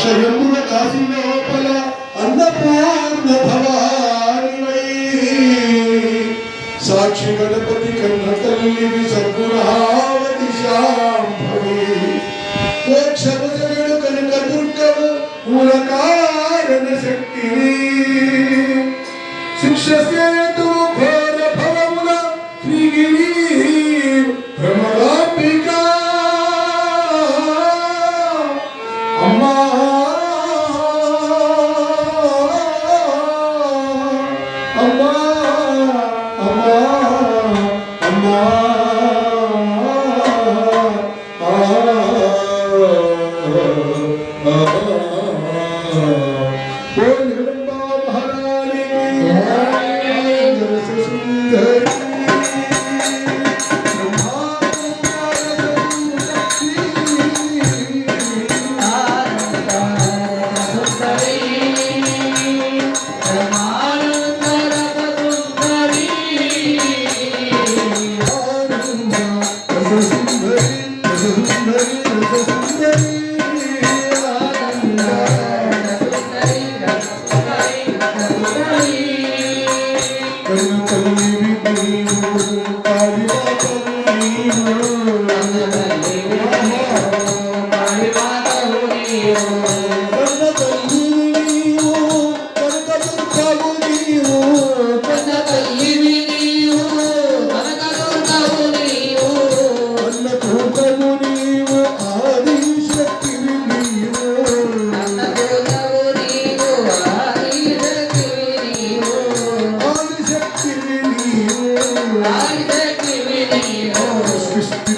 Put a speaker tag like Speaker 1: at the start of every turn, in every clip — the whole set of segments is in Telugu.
Speaker 1: అక్షయముల కాశీ లోపల అన్నపూర్ణ భవానివై సాక్షి గణపతి కన్న తల్లివి సద్గుణావతి Shambhavi oh, oh, oh.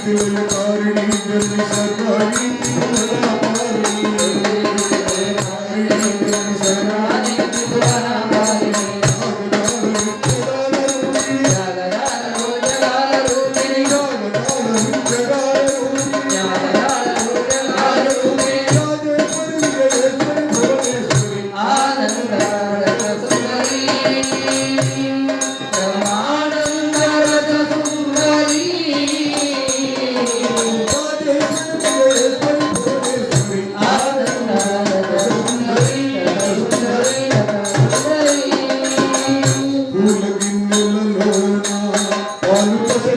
Speaker 1: Thank you.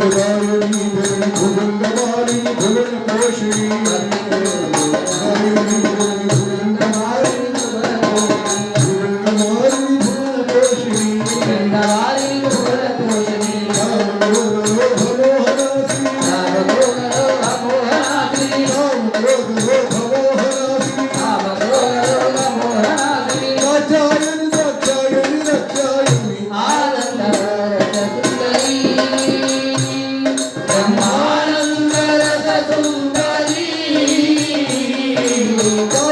Speaker 1: Thank you.